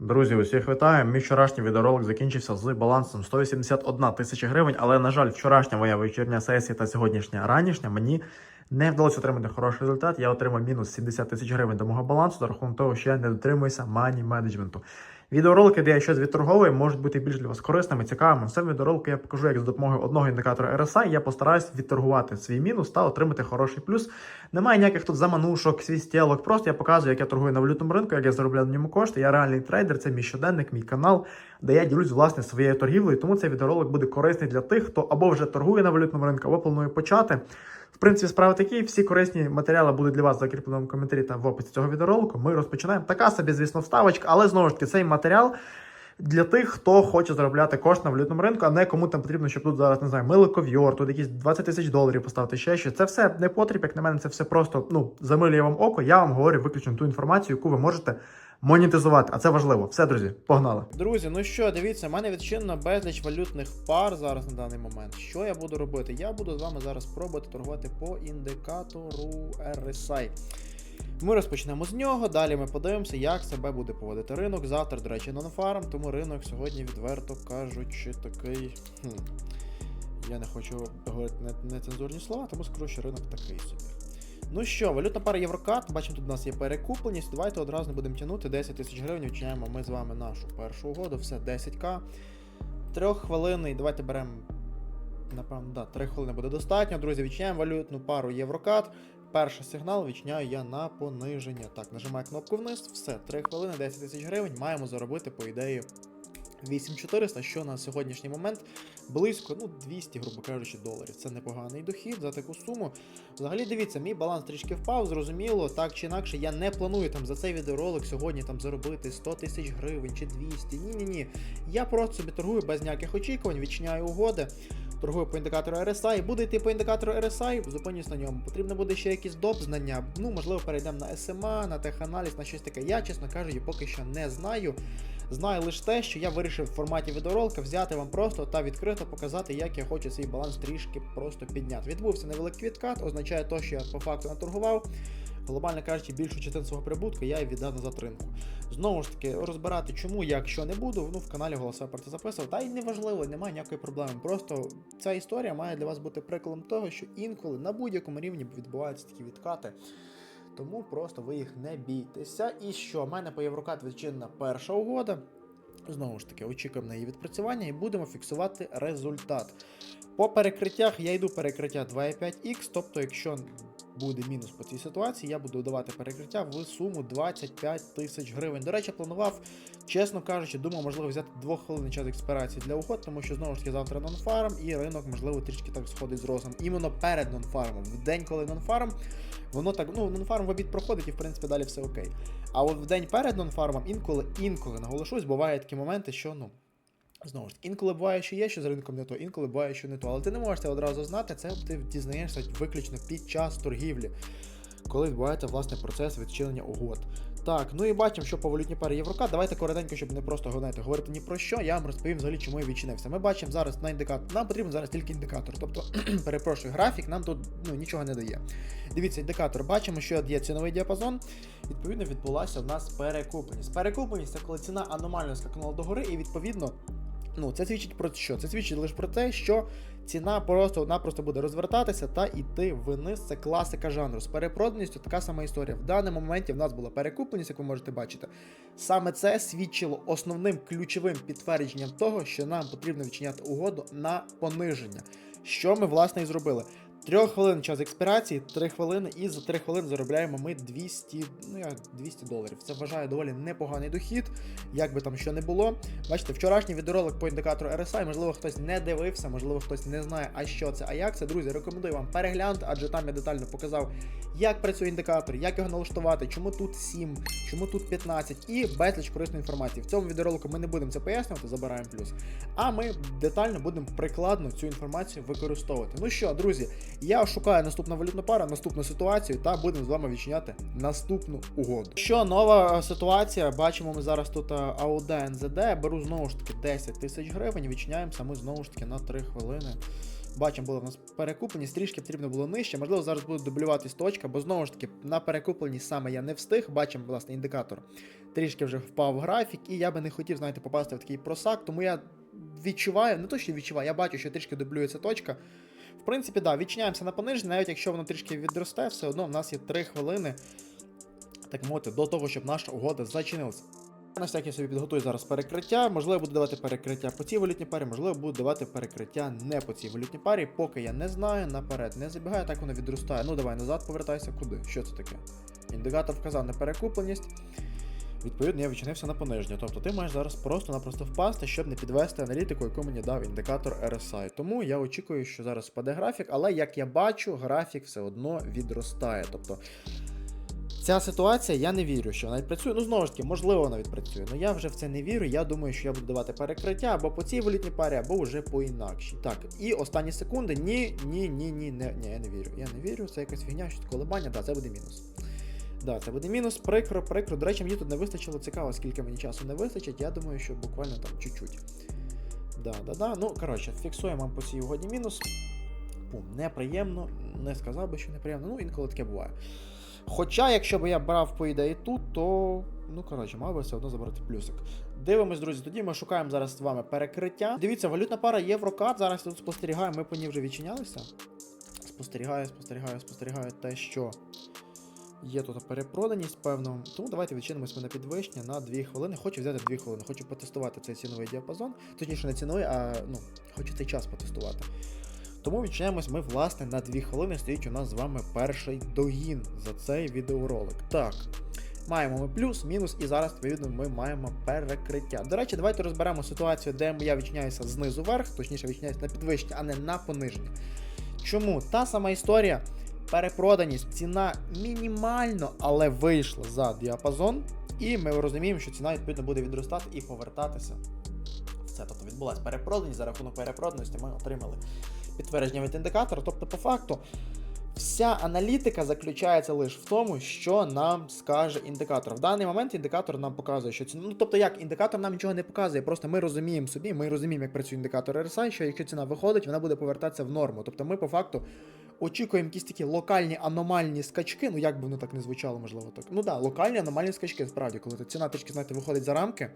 Друзі, усіх вітаю. Мій вчорашній відеоролик закінчився з балансом 181 тисяча гривень, але, на жаль, вчорашня моя вечірня сесія та сьогоднішня ранішня мені не вдалося отримати хороший результат. Я отримав мінус 70 тисяч гривень до мого балансу за рахунок того, що я не дотримуюся мані менеджменту. Відеоролики, де я щось відторговую, можуть бути більш для вас корисними, цікавими. В цьому відеоролику я покажу, як за допомогою одного індикатора RSI я постараюсь відторгувати свій мінус та отримати хороший плюс. Немає ніяких тут заманушок, свістілок. Просто я показую, як я торгую на валютному ринку, як я заробляю на ньому кошти. Я реальний трейдер, це мій щоденник, мій канал, де я ділюсь власне своєю торгівлею. Тому цей відеоролик буде корисний для тих, хто або вже торгує на валютному ринку, або планує почати. В принципі, справи такі. Всі корисні матеріали будуть для вас в закріпленому коментарі та в описі цього відеоролику. Ми розпочинаємо. Така собі, звісно, вставочка, але знову ж таки, цей матеріал. Для тих, хто хоче заробляти кошти на валютному ринку, а не кому там потрібно, щоб тут зараз не знаю, мили ков'йор, тут якісь 20 тисяч доларів поставити ще щось. Це все не потріб, як на мене, це все просто ну замилює вам око. Я вам говорю виключно ту інформацію, яку ви можете монетизувати. А це важливо. Все, друзі, погнали. Друзі, ну що, дивіться, в мене відчинено безліч валютних пар зараз на даний момент. Що я буду робити? Я буду з вами зараз пробувати торгувати по індикатору RSI. Ми розпочнемо з нього, далі ми подивимося, як себе буде поводити ринок. Завтра, до речі, нонфарм, тому ринок сьогодні, відверто кажучи, такий. Хм, я не хочу говорити нецензурні слова, тому скажу, що ринок такий собі. Ну що, валютна пара Єврокат, бачимо, тут у нас є перекупленість. Давайте одразу будемо тягнути 10 тисяч гривень. Відчиняємо ми з вами нашу першу угоду, все 10к. Трьоххвилинний, давайте беремо. Напевно, да, 3 хвилини буде достатньо. Друзі, відчиняємо валютну пару Єврокат. Перший сигнал відчиняю я на пониження. Так, нажимаю кнопку вниз, все, 3 хвилини, 10 тисяч гривень. Маємо заробити, по ідеї, 8400, що на сьогоднішній момент близько, ну, 200, грубо кажучи, доларів. Це непоганий дохід за таку суму. Взагалі, дивіться, мій баланс трішки впав, зрозуміло, так чи інакше, я не планую там за цей відеоролик сьогодні там заробити 100 тисяч гривень чи 200. Ні-ні ні. Я просто собі торгую без ніяких очікувань, відчиняю угоди. Торгую по індикатору RSI, буде йти по індикатору RSI, зупинюсь на ньому. Потрібно буде ще якісь доп знання. Ну, можливо, перейдемо на SMA, на теханаліз, на щось таке. Я, чесно кажучи, поки що не знаю. Знаю лише те, що я вирішив в форматі відеоролика взяти вам просто та відкрито показати, як я хочу свій баланс трішки просто підняти. Відбувся невеликий відкат, означає те, що я по факту наторгував. Глобально кажучи, більшу частину свого прибутку я віддав назад ринку. Знову ж таки, розбирати чому, як що не буду, ну в каналі голосове про це записував. Та й неважливо, немає ніякої проблеми. Просто ця історія має для вас бути прикладом того, що інколи на будь-якому рівні відбуваються такі відкати. Тому просто ви їх не бійтеся. І що, в мене по Єврокат відчинена перша угода. Знову ж таки, очікуємо на її відпрацювання і будемо фіксувати результат. По перекриттях я йду перекриття 2,5х, тобто, якщо буде мінус по цій ситуації, я буду давати перекриття в суму 25 тисяч гривень. До речі, планував, чесно кажучи, думав, можливо, взяти двоххвилинний час експірації для угод, тому що знову ж таки завтра нонфарм і ринок, можливо, трішки так сходить з розум. Іменно перед нонфармом. В день, коли нонфарм, воно так, ну, нонфарм в обід проходить і в принципі далі все окей. А от в день перед нонфармом інколи, інколи наголошусь, бувають такі моменти, що ну. Знову ж таки, інколи буває, що є що з ринком не то, інколи буває, що не то. Але ти не можеш це одразу знати, це ти дізнаєшся виключно під час торгівлі, коли відбувається власне процес відчинення угод. Так, ну і бачимо, що по валютній парі Єврока. Давайте коротенько, щоб не просто знаєте, говорити ні про що, я вам розповім взагалі, чому я відчинився. Ми бачимо зараз на індикатор. Нам потрібен зараз тільки індикатор. Тобто, перепрошую, графік нам тут ну, нічого не дає. Дивіться, індикатор, бачимо, що є ціновий діапазон. Відповідно, відбулася в нас перекупленість. Перекупленість це коли ціна аномально скакнула догори, і відповідно. Ну, це свідчить про що? Це свідчить лише про те, що ціна просто-напросто буде розвертатися та йти вниз. Це класика жанру. З перепроданістю така сама історія. В даному моменті в нас була перекупленість, як ви можете бачити. Саме це свідчило основним ключовим підтвердженням того, що нам потрібно відчиняти угоду на пониження. Що ми, власне, і зробили. Трьох хвилин час експірації, 3 хвилини, і за 3 хвилини заробляємо ми 200, ну як 200 доларів. Це вважаю доволі непоганий дохід, як би там що не було. Бачите, вчорашній відеоролик по індикатору RSI, можливо, хтось не дивився, можливо, хтось не знає, а що це, а як це. Друзі, рекомендую вам переглянути, адже там я детально показав, як працює індикатор, як його налаштувати, чому тут 7, чому тут 15 і безліч корисної інформації. В цьому відеоролику ми не будемо це пояснювати, забираємо плюс. А ми детально будемо прикладно цю інформацію використовувати. Ну що, друзі, я шукаю наступну валютну пару, наступну ситуацію, та будемо з вами відчиняти наступну угоду. Що нова ситуація? Бачимо ми зараз тут е, AUD NZD. Беру знову ж таки 10 тисяч гривень. Відчиняємося ми знову ж таки на 3 хвилини. Бачимо, була в нас перекупленість, трішки потрібно було нижче. Можливо, зараз буде дублюватись точка, бо знову ж таки на перекупленість саме я не встиг. Бачимо, власне, індикатор трішки вже впав в графік, і я би не хотів, знаєте, попасти в такий просак, тому я відчуваю, не то, що відчуваю, я бачу, що трішки дублюється точка. Принципі, да, відчиняємося на пониження, навіть якщо воно трішки відросте, все одно в нас є 3 хвилини, так мовити, до того, щоб наша угода зачинилася. На всякий собі підготую зараз перекриття. Можливо, буду давати перекриття по цій валютній парі, можливо, буду давати перекриття не по цій валютній парі. Поки я не знаю, наперед не забігаю, так воно відростає. Ну давай назад повертайся. Куди? Що це таке? Індикатор вказав на перекупленість. Відповідно, я відчинився на пониження. Тобто ти маєш зараз просто-напросто впасти, щоб не підвести аналітику, яку мені дав індикатор RSI. Тому я очікую, що зараз впаде графік, але як я бачу, графік все одно відростає. Тобто ця ситуація, я не вірю, що вона відпрацює. Ну, знову ж таки, можливо, вона відпрацює. але я вже в це не вірю. Я думаю, що я буду давати перекриття або по цій валютній парі, або вже по інакшій. Так, і останні секунди. Ні, ні, ні, ні, не, ні, я не вірю. Я не вірю, це якась фігня, що колебання, так, це буде мінус. Да, це буде мінус, прикро, прикро. До речі, мені тут не вистачило цікаво, скільки мені часу не вистачить. Я думаю, що буквально там чуть-чуть. Да, да, да. Ну, коротше, фіксуємо по цій угоді мінус. Пум, неприємно, не сказав би, що неприємно, ну інколи таке буває. Хоча, якщо б я брав по ідеї тут, то. Ну, коротше, мав би все одно забрати плюсик. Дивимось, друзі, тоді ми шукаємо зараз з вами перекриття. Дивіться, валютна пара Єврокат. Зараз тут спостерігаю, ми по ній вже відчинялися. Спостерігаю, спостерігаю, спостерігаю те, що є тут перепроданість, певно. Тому давайте відчинимося на підвищення на 2 хвилини. Хочу взяти 2 хвилини, хочу потестувати цей ціновий діапазон. Точніше, не ціновий, а ну, хочу цей час потестувати. Тому відчиняємось ми, власне, на 2 хвилини стоїть у нас з вами перший догін за цей відеоролик. Так. Маємо ми плюс, мінус, і зараз, відповідно, ми маємо перекриття. До речі, давайте розберемо ситуацію, де я відчиняюся знизу вверх, точніше відчиняюся на підвищення, а не на пониження. Чому? Та сама історія. Перепроданість, ціна мінімально, але вийшла за діапазон, і ми розуміємо, що ціна відповідно буде відростати і повертатися. Це тобто відбулася перепроданість, за рахунок перепроданості ми отримали підтвердження від індикатора. Тобто, по факту, вся аналітика заключається лише в тому, що нам скаже індикатор. В даний момент індикатор нам показує, що ціна. Ну тобто, як індикатор нам нічого не показує, просто ми розуміємо собі, ми розуміємо, як працює індикатор RSI, що якщо ціна виходить, вона буде повертатися в норму. Тобто ми по факту очікуємо якісь такі локальні аномальні скачки. Ну як би воно так не звучало, можливо, так. Ну да, локальні аномальні скачки, справді, коли ціна трішки, знаєте, виходить за рамки.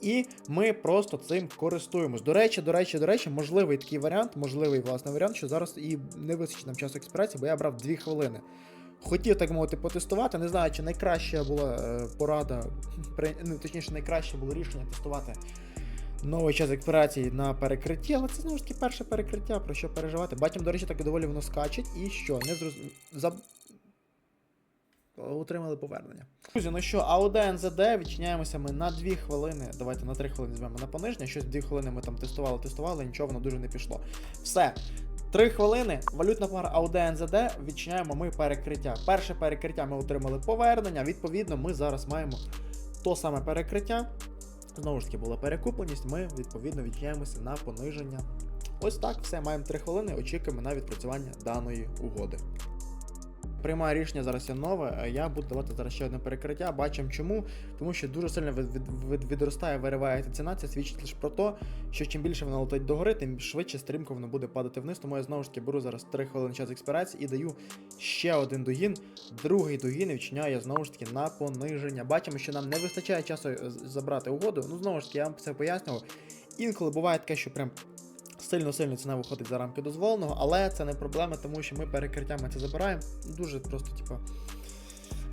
І ми просто цим користуємось. До речі, до речі, до речі, можливий такий варіант, можливий власне варіант, що зараз і не вистачить нам часу експресії, бо я брав 2 хвилини. Хотів так мовити потестувати. Не знаю, чи найкраща була е, порада, ну, точніше, найкраще було рішення тестувати новий час експірації на перекритті, але це знову ж таки перше перекриття, про що переживати. Бачимо, до речі, так і доволі воно скачить. І що? Не зроз... Заб... Отримали повернення. Друзі, ну що, АОД НЗД відчиняємося ми на 2 хвилини. Давайте на 3 хвилини візьмемо на пониження. Щось 2 хвилини ми там тестували, тестували, нічого воно дуже не пішло. Все. 3 хвилини, валютна пара АУД НЗД, відчиняємо ми перекриття. Перше перекриття ми отримали повернення. Відповідно, ми зараз маємо то саме перекриття. Знову ж таки, була перекупленість, ми відповідно відчиняємося на пониження. Ось так, все, маємо 3 хвилини, очікуємо на відпрацювання даної угоди. Приймаю рішення зараз я нове. Я буду давати зараз ще одне перекриття. Бачимо чому. Тому що дуже сильно від, від, від, відростає, виривається ціна. Це свідчить лише про те, що чим більше воно летить догори, тим швидше стрімко воно буде падати вниз. Тому я знову ж таки беру зараз 3 хвилини час експірації і даю ще один догін. Другий догін і відчиняю я знову ж таки на пониження. Бачимо, що нам не вистачає часу е, забрати угоду. Ну знову ж таки, я вам це пояснював. Інколи буває таке, що прям сильно-сильно ціна виходить за рамки дозволеного, але це не проблема, тому що ми перекриттями це забираємо. Дуже просто, типу,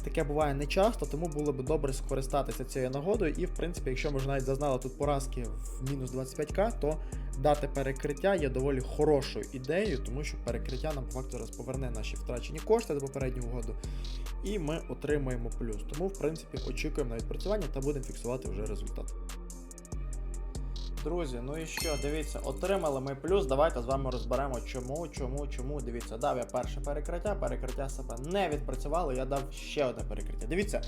таке буває не часто, тому було б добре скористатися цією нагодою. І, в принципі, якщо ми вже навіть зазнали тут поразки в мінус 25к, то дати перекриття є доволі хорошою ідеєю, тому що перекриття нам по факту зараз поверне наші втрачені кошти за попередню угоду, і ми отримаємо плюс. Тому, в принципі, очікуємо на відпрацювання та будемо фіксувати вже результат. Друзі, ну і що, дивіться, отримали ми плюс. Давайте з вами розберемо, чому, чому, чому. Дивіться, дав я перше перекриття, перекриття себе не відпрацювало, я дав ще одне перекриття. Дивіться,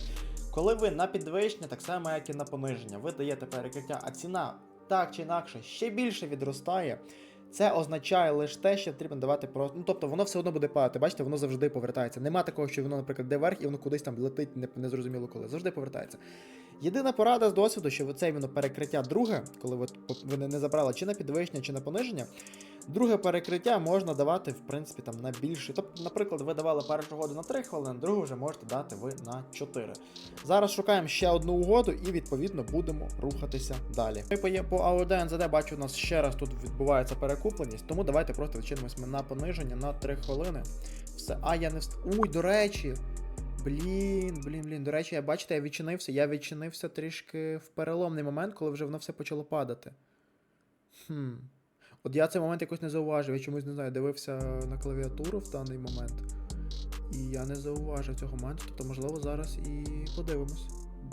коли ви на підвищення, так само як і на пониження, ви даєте перекриття, а ціна так чи інакше ще більше відростає. Це означає лише те, що потрібно давати просто. Ну тобто воно все одно буде падати. Бачите, воно завжди повертається. Нема такого, що воно, наприклад, де вверх і воно кудись там летить, не, незрозуміло коли. Завжди повертається. Єдина порада з досвіду, що це іменно перекриття друге, коли ви, не забрали чи на підвищення, чи на пониження. Друге перекриття можна давати, в принципі, там на більше. Тобто, наприклад, ви давали першу угоду на 3 хвилини, другу вже можете дати ви на 4. Зараз шукаємо ще одну угоду і відповідно будемо рухатися далі. Ми по, по АОД НЗД бачу, у нас ще раз тут відбувається перекупленість, тому давайте просто відчинимось ми на пониження на 3 хвилини. Все. А, я не вст... Уй, до речі. Блін, блін, блін. До речі, я бачите, я відчинився. Я відчинився трішки в переломний момент, коли вже воно все почало падати. Хм. От я цей момент якось не зауважив. Я чомусь не знаю, дивився на клавіатуру в даний момент. І я не зауважив цього моменту, тобто, можливо, зараз і подивимось.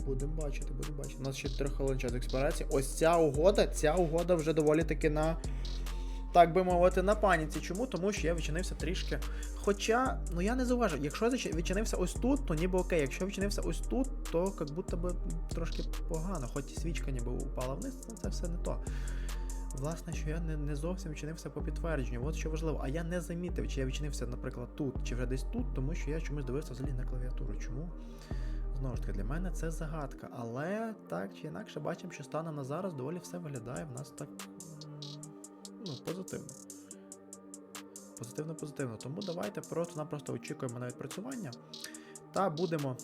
Будемо бачити, будемо бачити. У нас ще 3 хвилин час експірації. Ось ця угода, ця угода вже доволі таки на. Так би мовити, на паніці. Чому? Тому що я відчинився трішки. Хоча, ну я не зауважив, якщо відчинився ось тут, то ніби окей. Якщо відчинився ось тут, то як будто би трошки погано, хоч і свічка ніби упала вниз, ну це все не то. Власне, що я не, не зовсім відчинився по підтвердженню. От що важливо. А я не замітив, чи я відчинився, наприклад, тут, чи вже десь тут, тому що я чомусь дивився взагалі на клавіатуру. Чому? Знову ж таки, для мене це загадка. Але так чи інакше бачимо, що станом на зараз доволі все виглядає в нас так ну, позитивно. Позитивно, позитивно. Тому давайте просто-напросто очікуємо на відпрацювання та будемо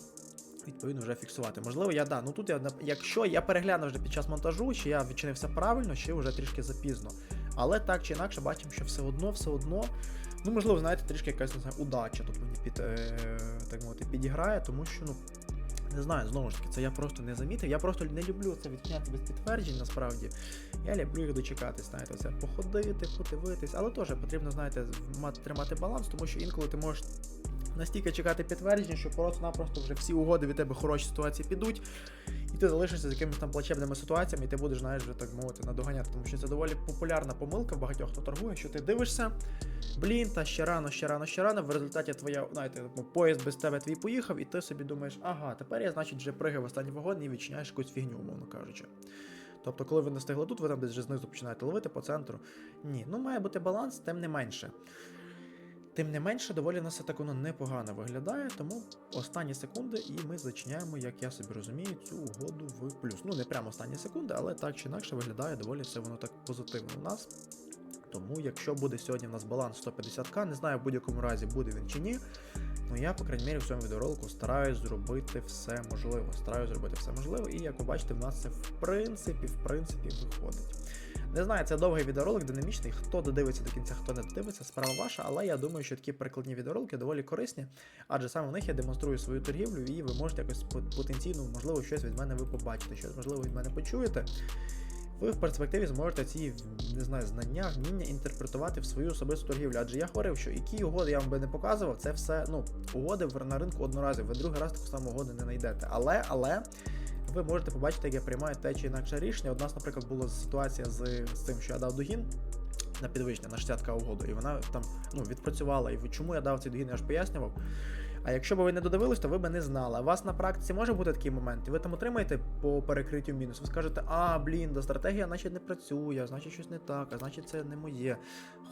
відповідно вже фіксувати. Можливо, я да. Ну тут я якщо я перегляну вже під час монтажу, чи я відчинився правильно, чи вже трішки запізно. Але так чи інакше бачимо, що все одно, все одно. Ну, можливо, знаєте, трішки якась не знаю, удача тут мені під, е, так мовити, підіграє, тому що, ну, не знаю, знову ж таки, це я просто не замітив. Я просто не люблю це відкняти без підтверджень, насправді. Я люблю їх дочекатись, знаєте, це походити, подивитись, але теж потрібно, знаєте, тримати баланс, тому що інколи ти можеш настільки чекати підтверджень, що просто-напросто вже всі угоди від тебе хороші ситуації підуть, і ти залишишся з якимись там плачебними ситуаціями, і ти будеш, знаєш, вже так мовити, надоганяти. Тому що це доволі популярна помилка багатьох, хто торгує, що ти дивишся, блін, та ще рано, ще рано, ще рано. В результаті твоя, знаєте, ну, поїзд без тебе твій поїхав, і ти собі думаєш, ага, тепер я, значить, вже пригаю в останній вагон і відчиняєш якусь фігню, умовно кажучи. Тобто, коли ви не встигли тут, ви там десь вже знизу починаєте ловити по центру. Ні, ну має бути баланс, тим не менше. Тим не менше, доволі нас все так воно непогано виглядає, тому останні секунди, і ми зачиняємо, як я собі розумію, цю угоду в плюс. Ну, не прямо останні секунди, але так чи інакше виглядає доволі все воно так позитивно у нас. Тому, якщо буде сьогодні в нас баланс 150к, не знаю в будь-якому разі буде він чи ні. Ну я, по крайній мірі, в цьому відеоролику стараюсь зробити все можливе. Стараюсь зробити все можливе, і як ви бачите, в нас це в принципі, в принципі, виходить. Не знаю, це довгий відеоролик, динамічний. Хто додивиться до кінця, хто не додивиться, справа ваша, але я думаю, що такі перекладні відеоролики доволі корисні, адже саме в них я демонструю свою торгівлю, і ви можете якось пот- потенційно, можливо, щось від мене ви побачите, щось можливо від мене почуєте. Ви в перспективі зможете ці не знаю, знання, вміння інтерпретувати в свою особисту торгівлю. Адже я говорив, що які угоди я вам би не показував, це все ну, угоди на ринку одноразові. Ви другий раз таку саму угоду не знайдете. Але, але ви можете побачити, як я приймаю те чи інакше рішення. У нас, наприклад, була ситуація з, з тим, що я дав догін на підвищення на 60к угоду, і вона там ну, відпрацювала. І чому я дав цей догін, я ж пояснював. А якщо б ви не додивились, то ви б не знали. У вас на практиці може бути такий момент, і ви там отримаєте по перекриттю мінус. Ви скажете, а, блін, да стратегія значить не працює, значить щось не так, а значить це не моє.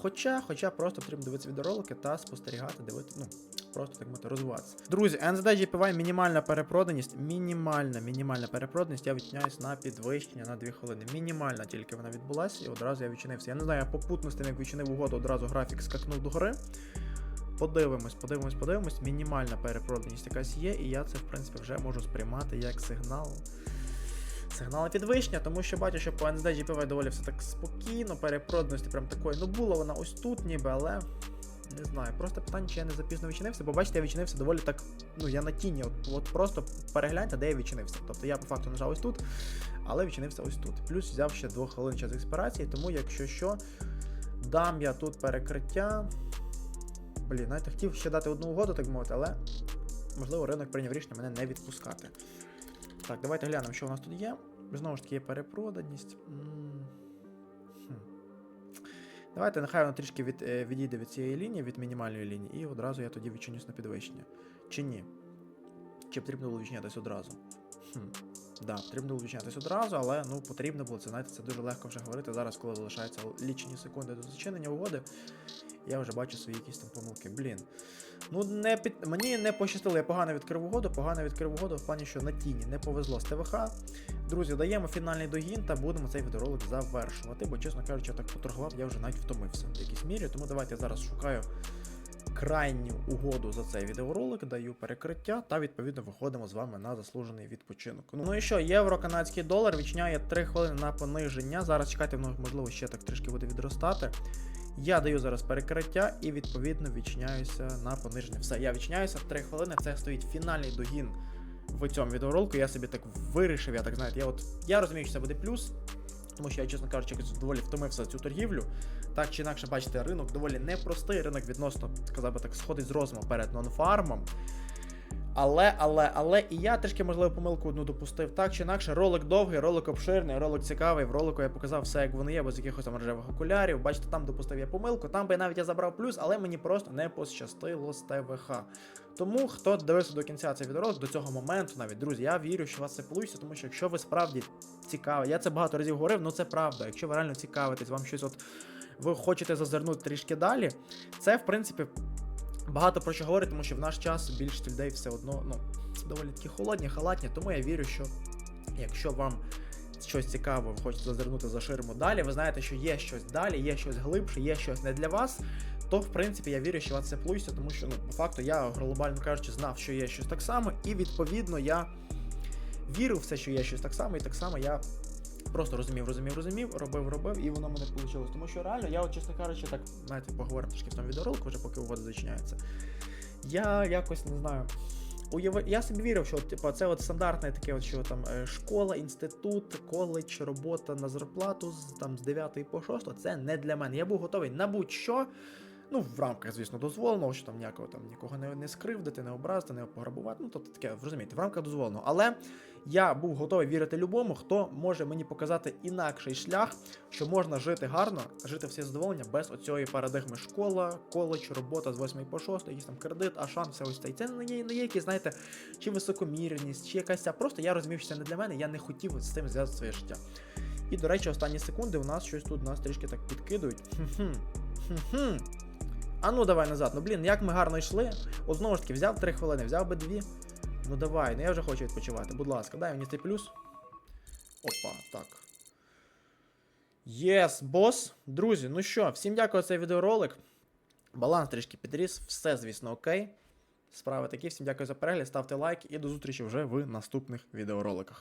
Хоча, хоча просто потрібно дивитися відеоролики та спостерігати, дивити, ну, просто так мовити, розвиватися. Друзі, NZD GPY мінімальна перепроданість, мінімальна, мінімальна перепроданість. Я відчиняюсь на підвищення на 2 хвилини. Мінімальна тільки вона відбулася, і одразу я відчинився. Я не знаю, я попутно з тим, як відчинив угоду, одразу графік скакнув до гори. Подивимось, подивимось, подивимось. Мінімальна перепроданість якась є, і я це, в принципі, вже можу сприймати як сигнал. Сигнал підвищення, тому що бачу, що по NSD GPV доволі все так спокійно, перепроданості прям такої. Ну було вона ось тут, ніби, але не знаю. Просто питання, чи я не запізно відчинився, бо бачите, я відчинився доволі так. Ну, я на тіні. От, от просто перегляньте, де я відчинився. Тобто я по факту нажав ось тут, але відчинився ось тут. Плюс взяв ще 2 хвилин час експірації, тому якщо що, дам я тут перекриття. Блін, навіть хотів ще дати одну угоду, так мовити, але можливо ринок прийняв рішення мене не відпускати. Так, давайте глянемо, що у нас тут є. Знову ж таки, є перепроданість. Давайте нехай воно трішки від, е, відійде від цієї лінії, від мінімальної лінії, і одразу я тоді відчинюсь на підвищення. Чи ні? Чи потрібно було відчинятись одразу? Хм. Да, потрібно було відчинятися одразу, але ну потрібно було це, знаєте, це дуже легко вже говорити. Зараз, коли залишаються лічені секунди до зачинення угоди, я вже бачу свої якісь там помилки. Блін. Ну, не під... мені не пощастило, я погано відкрив угоду, погано відкрив угоду в плані, що на тіні не повезло з ТВХ. Друзі, даємо фінальний догін та будемо цей відеоролик завершувати, бо, чесно кажучи, я так поторгував, я вже навіть втомився в якійсь мірі, тому давайте я зараз шукаю крайню угоду за цей відеоролик, даю перекриття та відповідно виходимо з вами на заслужений відпочинок. Ну, і що, євро, канадський долар відчиняє 3 хвилини на пониження. Зараз чекайте, можливо ще так трішки буде відростати. Я даю зараз перекриття і відповідно відчиняюся на пониження. Все, я відчиняюся 3 хвилини. Це стоїть фінальний догін в цьому відеоролку. Я собі так вирішив, я так знаєте, я от я розумію, що це буде плюс, тому що я, чесно кажучи, доволі втомився цю торгівлю. Так чи інакше, бачите, ринок доволі непростий, ринок відносно, сказав би так, сходить з розуму перед нонфармом. Але, але, але, і я трішки, можливо, помилку одну допустив. Так чи інакше, ролик довгий, ролик обширний, ролик цікавий. В ролику я показав все, як воно є, без якихось там рожевих окулярів. Бачите, там допустив я помилку, там би навіть я забрав плюс, але мені просто не пощастило з ТВХ. Тому хто дивився до кінця цей відеоролик, до цього моменту, навіть друзі, я вірю, що у вас це вийде, тому що якщо ви справді цікаві, я це багато разів говорив, ну це правда. Якщо ви реально цікавитесь, вам щось от ви хочете зазирнути трішки далі, це в принципі багато про що говорить, тому що в наш час більшість людей все одно ну, доволі такі холодні, халатні, тому я вірю, що якщо вам щось цікаве, хочете зазирнути за ширму далі, ви знаєте, що є щось далі, є щось глибше, є щось не для вас. То, в принципі, я вірю, що вас це плюсся, тому що, ну, по факту, я, глобально кажучи, знав, що є щось так само, і відповідно я вірив в все, що є щось так само, і так само я просто розумів, розумів, розумів, робив, робив, і воно мене вийшло. Тому що реально, я, от, чесно кажучи, так, знаєте, поговоримо трошки в тому відеоролику, вже поки угода зачиняється. Я якось не знаю. Я собі вірив, що типу, це от стандартне таке, от, що там е, школа, інститут, коледж, робота на зарплату з, там, з 9 по 6, це не для мене. Я був готовий на будь-що. Ну, в рамках, звісно, дозволеного, що там ніякого там нікого не, не скривдити, не образити, не пограбувати. Ну, тобто таке, розумієте, в рамках дозволеного. Але я був готовий вірити любому, хто може мені показати інакший шлях, що можна жити гарно, жити всі задоволення без оцієї парадигми школа, коледж, робота з 8 по 6, якийсь там кредит, ашан, все ось це. І це не є, не є якісь, знаєте, чи високомірність, чи якась ця. Просто я розумів, що це не для мене, я не хотів з цим зв'язати своє життя. І, до речі, останні секунди у нас щось тут нас трішки так підкидують. Хм-хм. Хм-хм. А ну давай назад. Ну блін, як ми гарно йшли. От знову ж таки, взяв 3 хвилини, взяв би 2. Ну давай, ну я вже хочу відпочивати. Будь ласка, дай мені цей плюс. Опа, так. Єс, бос. Друзі, ну що, всім дякую за цей відеоролик. Баланс трішки підріс, все, звісно, окей. Справи такі, всім дякую за перегляд, ставте лайк і до зустрічі вже в наступних відеороликах.